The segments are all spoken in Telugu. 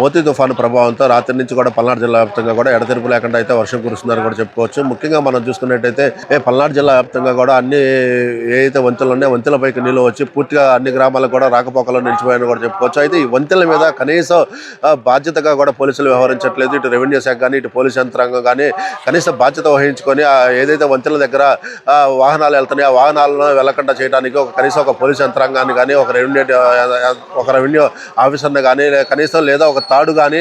మోతీ తుఫాను ప్రభావంతో రాత్రి నుంచి కూడా పల్నాడు జిల్లా వ్యాప్తంగా కూడా ఎడతెరుపు లేకుండా అయితే వర్షం కురుస్తుందని కూడా చెప్పుకోవచ్చు. ముఖ్యంగా మనం చూసుకున్నట్టయితే పల్నాడు జిల్లా వ్యాప్తంగా కూడా అన్ని ఏదైతే వంతెలు ఉన్నాయో వంతెనపైకి నీళ్ళు వచ్చి పూర్తిగా అన్ని గ్రామాలకు కూడా రాకపోకలు నిలిచిపోయాయని కూడా చెప్పుకోవచ్చు. అయితే ఈ వంతుల మీద కనీసం బాధ్యతగా కూడా పోలీసులు వ్యవహరించట్లేదు. ఇటు రెవెన్యూ శాఖ కానీ ఇటు పోలీస్ యంత్రాంగం కానీ కనీస బాధ్యత వహించుకొని ఏదైతే వంతుల దగ్గర వాహనాలు వెళ్తున్నాయో ఆ వాహనాలను వెళ్ళకుండా చేయడానికి ఒక కనీసం ఒక పోలీస్ యంత్రాంగాన్ని కానీ ఒక రెవెన్యూ ఒక రెవెన్యూ ఆఫీసర్ని కానీ కనీసం లేదా ఒక తాడు కానీ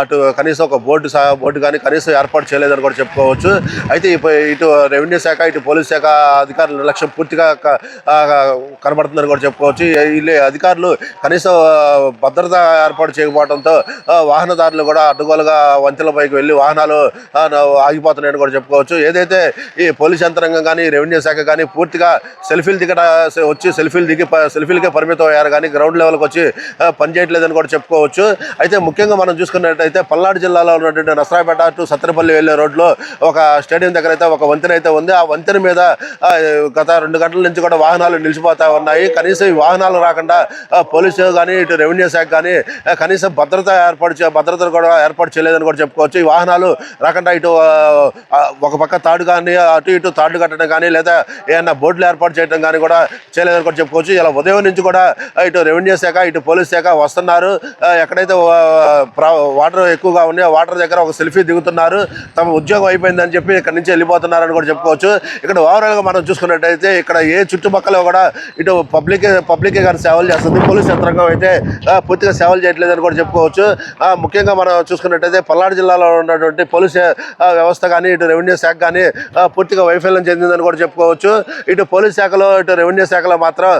అటు కనీసం ఒక బోర్డు బోర్డు కానీ కనీసం ఏర్పాటు చేయలేదని కూడా చెప్పుకోవచ్చు. అయితే ఇటు రెవెన్యూ శాఖ ఇటు పోలీస్ శాఖ అధికారుల నిర్లక్ష్యం పూర్తిగా కనబడుతుందని కూడా చెప్పుకోవచ్చు. వీళ్ళు అధికారులు కనీసం భద్రత ఏర్పాటు చేయకపోవడంతో వాహనదారులు కూడా అడ్డగోలుగా వంతెనపైకి వెళ్ళి వాహనాలు ఆగిపోతున్నాయని కూడా చెప్పుకోవచ్చు. ఏదైతే ఈ పోలీస్ యంత్రాంగం కానీ రెవెన్యూ శాఖ కానీ పూర్తిగా సెల్ఫీలు దిగట వచ్చి సెల్ఫీలు దిగి సెల్ఫీలకే పరిమితం అయ్యారు కానీ గ్రౌండ్ లెవెల్కి వచ్చి పనిచేయట్లేదని కూడా చెప్పుకోవచ్చు. అయితే ముఖ్యంగా మనం చూసుకున్నట్టయితే పల్నాడు జిల్లాలో ఉన్నటువంటి నసరాపేట టు సత్తెనపల్లి వెళ్ళే రోడ్లో ఒక స్టేడియం దగ్గర అయితే ఒక వంతెన అయితే ఉంది. ఆ వంతెన మీద గత రెండు గంటల నుంచి కూడా వాహనాలు నిలిచిపోతా ఉన్నాయి. కనీసం ఈ వాహనాలు రాకుండా పోలీసు కానీ ఇటు రెవెన్యూ శాఖ కానీ కనీసం భద్రత ఏర్పాటు చే భద్రతను కూడా ఏర్పాటు చేయలేదని కూడా చెప్పుకోవచ్చు. ఈ వాహనాలు రాకుండా ఇటు ఒక పక్క తాడు కానీ అటు ఇటు తాడు కట్టడం కానీ లేదా ఏదైనా బోర్డులు ఏర్పాటు చేయడం కానీ కూడా చేయలేదని కూడా చెప్పుకోవచ్చు. ఇలా ఉదయం నుంచి కూడా ఇటు రెవెన్యూ శాఖ ఇటు పోలీస్ శాఖ వస్తున్నారు. ఎక్కడైతే వాటర్ ఎక్కువగా ఉన్నాయి. వాటర్ దగ్గర ఒక సెల్ఫీ దిగుతున్నారు. తమ ఉద్యోగం అయిపోయిందని చెప్పి ఇక్కడ నుంచి వెళ్ళిపోతున్నారని కూడా చెప్పుకోవచ్చు. ఇక్కడ ఓవరాల్గా మనం చూసుకున్నట్టయితే ఇక్కడ ఏ చుట్టుపక్కల కూడా ఇటు పబ్లిక్ పబ్లిక్ కానీ సేవలు చేస్తుంది. పోలీస్ యంత్రాంగం అయితే పూర్తిగా సేవలు చేయట్లేదని కూడా చెప్పుకోవచ్చు. ఆ, ముఖ్యంగా మనం చూసుకున్నట్టయితే పల్నాడు జిల్లాలో ఉన్నటువంటి పోలీస్ వ్యవస్థ కానీ ఇటు రెవెన్యూ శాఖ కానీ పూర్తిగా వైఫల్యం చెందిందని కూడా చెప్పుకోవచ్చు. ఇటు పోలీస్ శాఖలో ఇటు రెవెన్యూ శాఖలో మాత్రం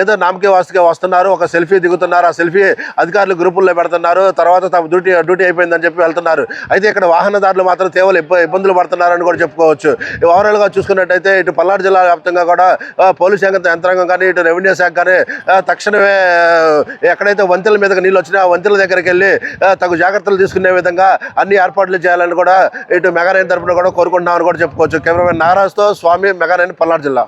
ఏదో నామకే వాస్తుగా వస్తున్నారు. ఒక సెల్ఫీ దిగుతున్నారు. ఆ సెల్ఫీ అధికారులు గ్రూపుల్లో పెడుతున్నారు. తర్వాత తమ డ్యూటీ డ్యూటీ అయిపోయిందని చెప్పి వెళ్తున్నారు. అయితే ఇక్కడ వాహనదారులు మాత్రం తీవ్ర ఇబ్బందులు పడుతున్నారని కూడా చెప్పుకోవచ్చు. ఓవరాల్గా చూసుకున్నట్టయితే ఇటు పల్నాడు జిల్లా వ్యాప్తంగా కూడా పోలీస్ శాఖ యంత్రాంగం కానీ ఇటు రెవెన్యూ శాఖ కానీ తక్షణమే ఎక్కడైతే వంతెల మీదకి నీళ్ళు వచ్చినా వంతెల దగ్గరికి వెళ్ళి తగు జాగ్రత్తలు తీసుకునే విధంగా అన్ని ఏర్పాట్లు చేయాలని కూడా ఇటు మెగానైన్ తరపున కూడా కోరుకుంటున్నామని కూడా చెప్పుకోవచ్చు. కెమెరామెన్ నాగరాజ్తో స్వామి మెగానైన్ పల్నాడు జిల్లా.